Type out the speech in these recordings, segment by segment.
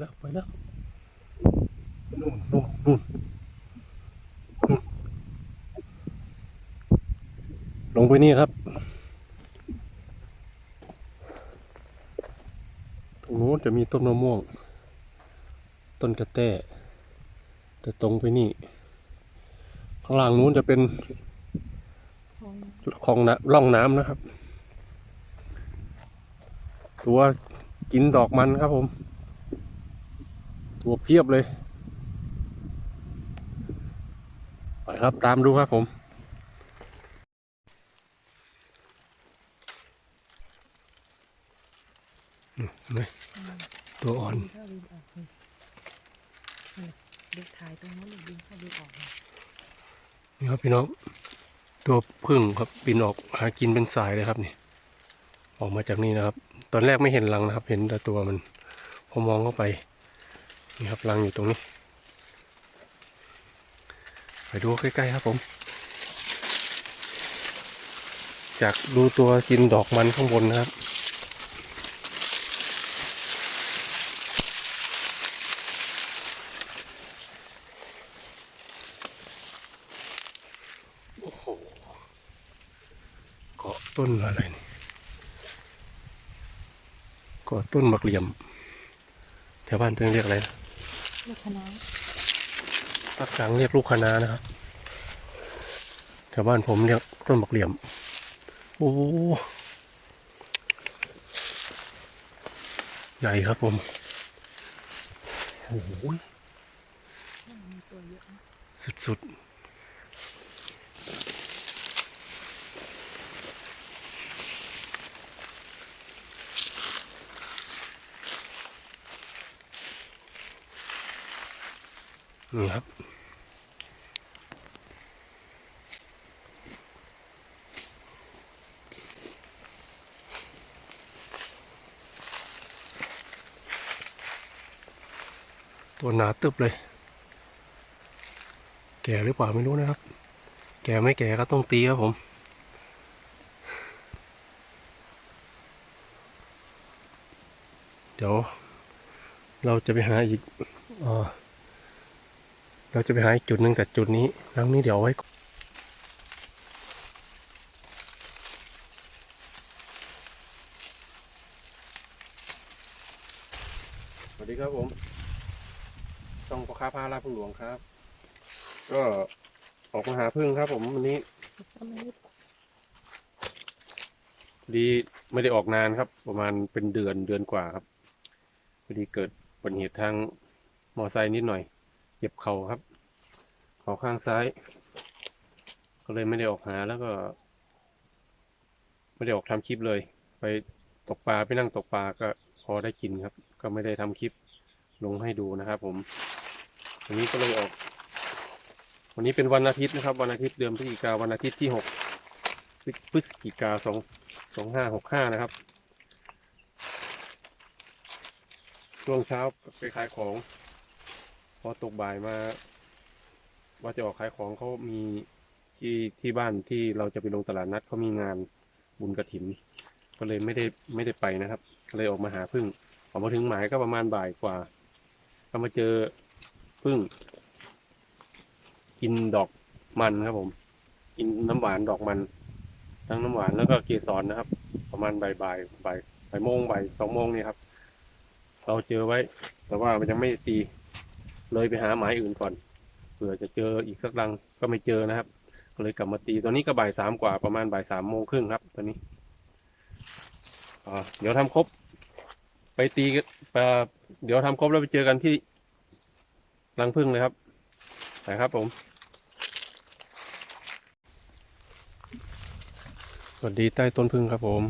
แล้วไปแล้วนู่นนู่นนู่นลงไปนี่ครับตรงโน้นจะมีต้นมะม่วง ต้นกระแต้แต่ตรงไปนี่ ข้างล่างนู้นจะเป็นคลองน้ำร่องน้ำนะครับ ตัวกินดอกมันครับผม ตัวเพียบเลย ไปครับตามดูครับผมนไหมตัวอ่อนเดึงออกนี่นี่ดึงถ่ายตรงนั้นดึงเข้าดึงออกนี่นี่ครับพี่น้องตัวพึ่งครับบินออกหากินเป็นสายเลยครับนี่ ออกมาจากนี่นะครับ ตอนแรกไม่เห็นรังนะครับ เห็นแต่ตัวมัน พอมองเข้าไป นี่ครับรังอยู่ตรงนี้ ไปดูใกล้ๆครับผม จากดูตัวกินดอกมันข้างบนนะครับโอ้โหเกาะต้นอะไรนี่เกาะต้นมะเกลี่ยมแถวบ้านเพิ่งเรียกอะไรนะ ลูกคณะภาคกลางเรียกลูกคะน้านะครับแถวบ้านผมเรียกต้นบักเหลี่ยม โอ้ใหญ่ครับผมโอ้ยสุดๆ นี่ครับ ตัวหนาตึบเลย แก่หรือเปล่าไม่รู้นะครับ แก่ไม่แก่ก็ต้องตีครับผมเดี๋ยวเราจะไปหาอีกอ เราจะไปหาอีกจุดหนึ่งแต่จุดนี้ครั้งนี้เดี๋ยวไว้สวัสดีครับผมช่องพ่อค้าพาลาพึ่งหลวงครับ ก็ออกมาหาพึ่งครับ ผมวันนี้ดีไม่ได้ออกนานครับ ประมาณเป็นเดือนเดือนกว่าครับพอดีเกิดอุบัติเหตุทางมอไซค์นิดหน่อย เจ็บเข่าครับเข่าข้างซ้าย ก็เลยไม่ได้ออกหาแล้วก็ ไม่ได้ออกทำคลิปเลย ไปตกปลาไปนั่งตกปลาก็พอได้กินครับ ก็ไม่ได้ทำคลิปลงให้ดูนะครับ ผมวันนี้ก็เลยออก วันนี้เป็นวันอาทิตย์นะครับ วันอาทิตย์เดือนพฤศจิกาวันอาทิตย์ที่หกพฤศจิกาสองสองห้าหกห้านะครับช่วงเช้าไปขายของ พอตกบ่ายมา ว่าจะออกขายของเขามีที่ที่บ้านที่เราจะไปลงตลาดนัดเขามีงานบุญกระถิน ก็เลยไม่ได้ไม่ได้ไปนะครับก็เลยออกมาหาพึ่งออกมาถึงหมายก็ประมาณบ่ายกว่าก็มาเจอพึ่ง กินดอกมันครับผม กินน้ำหวานดอกมัน ทั้งน้ำหวานแล้วก็เกสรนะครับ ประมาณบ่ายบ่ายบ่ายบ่ายโมงบ่ายสองโมงนี่ครับ เราเจอไว้ แต่ว่ามันยังไม่ตี เลยไปหาหมายอื่นก่อนเผื่อจะเจออีกสักรังก็ไม่เจอนะครับก็เลยกลับมาตีตอนนี้ก็บ่ายสามกว่าประมาณบ่ายสามโมงครึ่งครับตอนนี้เดี๋ยวทำครบ ไปตีกันเดี๋ยวทำครบแล้วไปเจอกันที่รังพึ่งเลยครับไปครับผมสวัสดีใต้ต้นพึ่งครับผม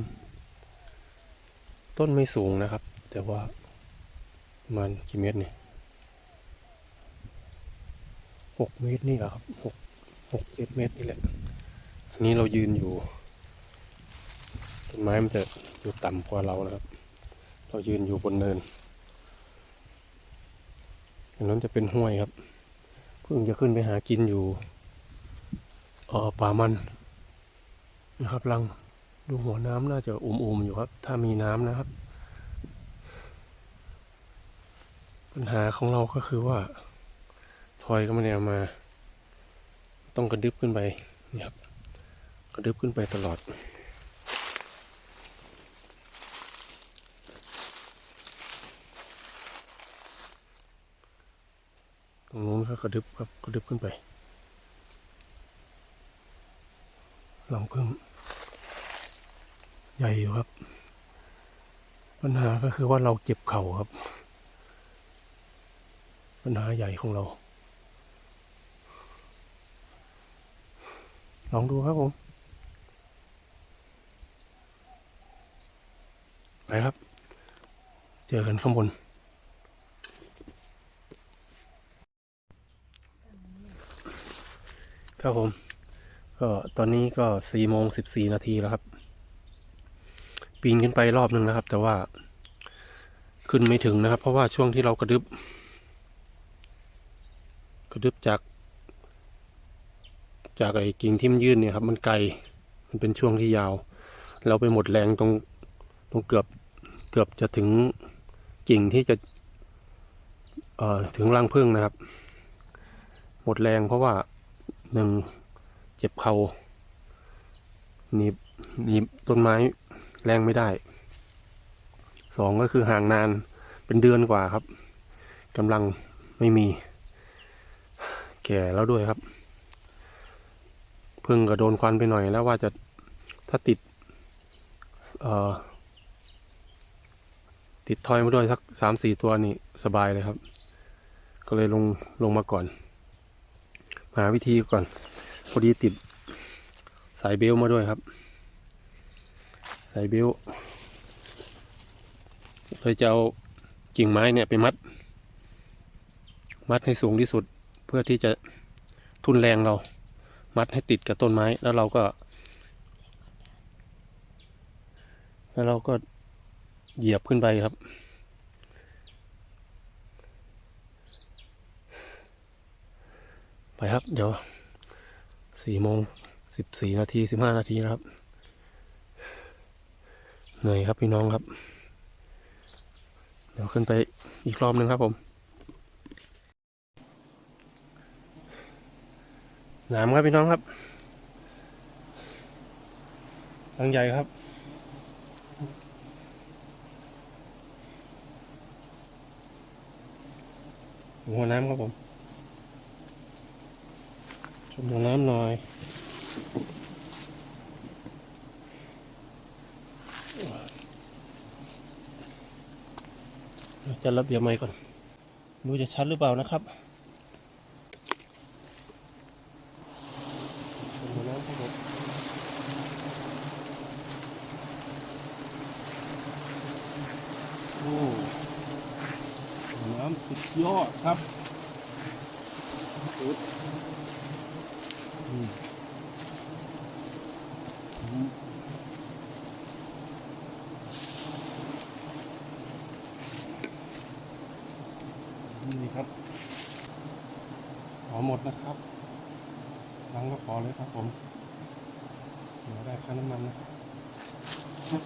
ต้นไม่สูงนะครับ แต่ว่ามันกี่เมตรเนี่ย หกเมตรนี่แหละครับหกหกเจ็ดเมตรนี่แหละอันนี้เรายืนอยู่ต้นไม้มันจะอยู่ต่ำกว่าเรานะครับ เรายืนอยู่บนเนินอันนั้นจะเป็นห้วยครับเพิ่งจะขึ้นไปหากินอยู่ออป่ามันนะครับรังดูหัวน้ำน่าจะอุ่มๆอยู่ครับ ถ้ามีน้ำนะครับ ปัญหาของเราก็คือว่า ทอยก็ไม่ได้เอามา ต้องกระดึบขึ้นไปนี่ครับกระดึบขึ้นไปตลอดตรงนู้นก็กระดึบครับกระดึบขึ้นไปหลังพึ่งใหญ่อยู่ครับ ปัญหาก็คือว่าเราเจ็บเข่าครับ ปัญหาใหญ่ของเรา ลองดูครับผม ไปครับ เจอกันข้างบน ครับผม ก็ตอนนี้ก็สี่โมงสิบสี่นาทีแล้วครับ ปีนขึ้นไปรอบหนึ่งนะครับ แต่ว่า ขึ้นไม่ถึงนะครับ เพราะว่าช่วงที่เรากระดึบ กระดึบจาก จากไอ้กิ่งที่มันยื่นเนี่ยครับ มันไกลมันเป็นช่วงที่ยาว เราไปหมดแรงตรงตรงเกือบเกือบจะถึงกิ่งที่จะ เอ่อถึงรังพึ่งนะครับ หมดแรงเพราะว่าหนึ่งเจ็บเขาหนีบหนีบต้นไม้แรงไม่ได้สองก็คือห่างนานเป็นเดือนกว่าครับกำลังไม่มี แก่แล้วด้วยครับ พิ่งก็โดนควันไปหน่อยแล้วว่าจะถ้าติด เอ่อ ติดทอยมาด้วยสักสามสี่ตัวนี่สบายเลยครับ ก็เลยลงลงมาก่อน หาวิธีก่อน พอดีติดสายเบลมาด้วยครับ สายเบลเลยจะเอากิ่งไม้เนี่ยไปมัด มัดให้สูงที่สุดเพื่อที่จะทุนแรงเรา มัดให้ติดกับต้นไม้ แล้วเราก็ แล้วเราก็เหยียบขึ้นไปครับ ไปครับ เดี๋ยวสี่โมงสิบสี่นาทีสิบห้านาทีนะครับ เหนื่อยครับพี่น้องครับ เดี๋ยวขึ้นไปอีกรอบหนึ่งครับผม หนามครับพี่น้องครับลังใหญ่ครับหัวน้ำครับผมชมหัวน้ำหน่อยจะระเบียบไม้ก่อนดูจะชัดหรือเปล่านะครับชมหัวน้ำครับผมโอ้หัวน้ำ สุดยอดครับสุดนี่ครับ ขอหมดนะครับลังก็ขอเลยครับผมเดี๋ยวได้ค่าน้ำมันนะครับ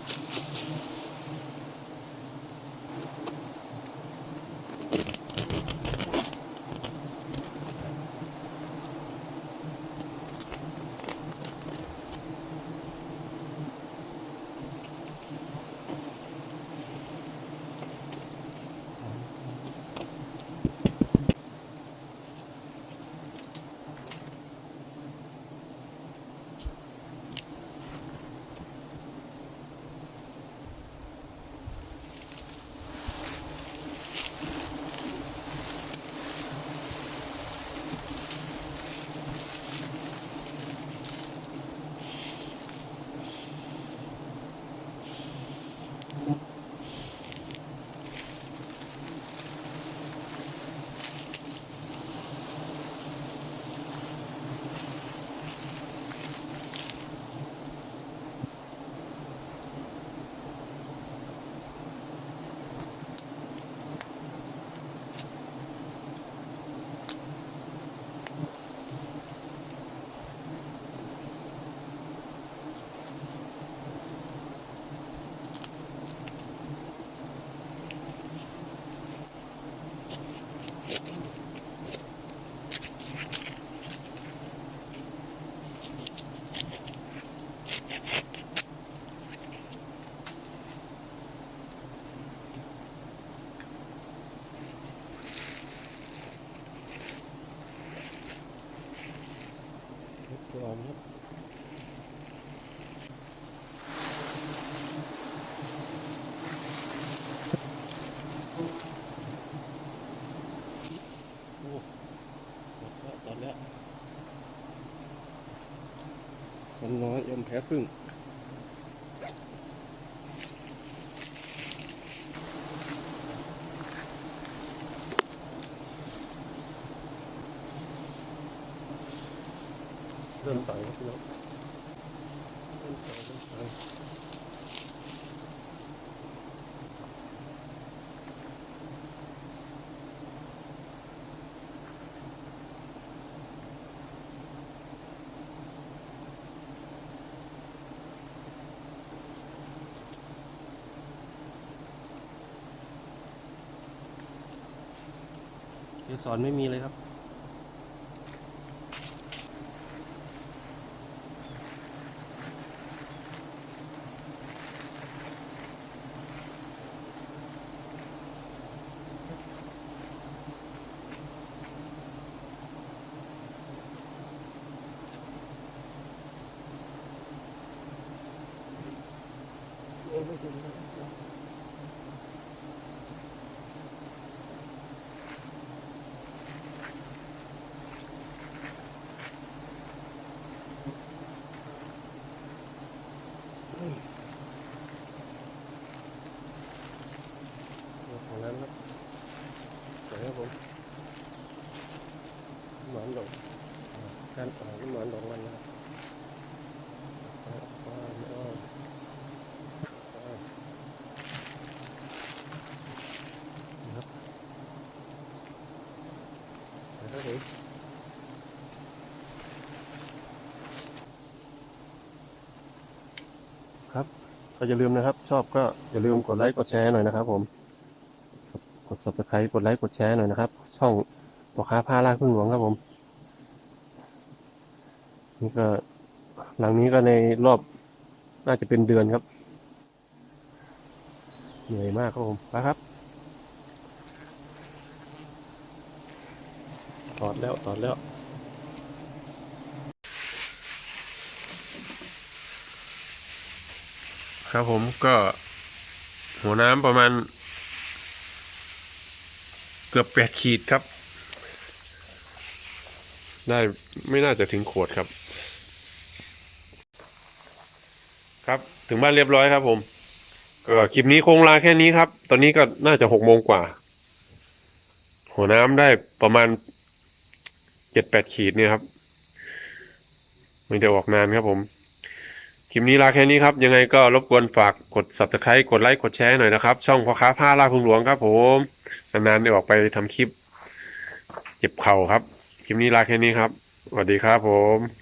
แพ้พึ่ง เริ่มต่อยครับพี่น้องเริ่มต่อยเริ่มต่อย สอนไม่มีเลยครับ ของนั้นครับไหนครับผมหมอนดอกอ่าการอ่านหมอนดอกมันนะครับอ่าอ่าอ่าอ่านะครับ นะครับผมครับก็อย่าลืมนะครับ ชอบก็อย่าลืมกดไลค์กดแชร์หน่อยนะครับ ผม กด subscribe กดไลค์กดแชร์หน่อยนะครับ ช่องพ่อค้าผ้าลากพึ่งหลวงครับผมนี่ก็หลังนี้ก็ในรอบน่าจะเป็นเดือนครับ เหนื่อยมากครับผมไปครับ ถอดแล้วถอดแล้วครับผมก็หัวน้ำประมาณ เกือบแปดขีดครับ ได้ไม่น่าจะถึงขวดครับ ครับถึงบ้านเรียบร้อยครับผม ก็คลิปนี้คงลาแค่นี้ครับ ตอนนี้ก็น่าจะหกโมงกว่า หัวน้ำได้ประมาณ เจ็ดแปดขีดเนี่ยครับมันจะออกนานครับผม คลิปนี้ลาแค่นี้ครับ ยังไงก็รบกวนฝากกด subscribe กดไลค์กดแชร์หน่อยนะครับ ช่องพ่อค้าผ้าลาพุงหลวงครับผมนานๆได้ออกไปทำคลิป เจ็บเข่าครับ คลิปนี้ลาแค่นี้ครับสวัสดีครับผม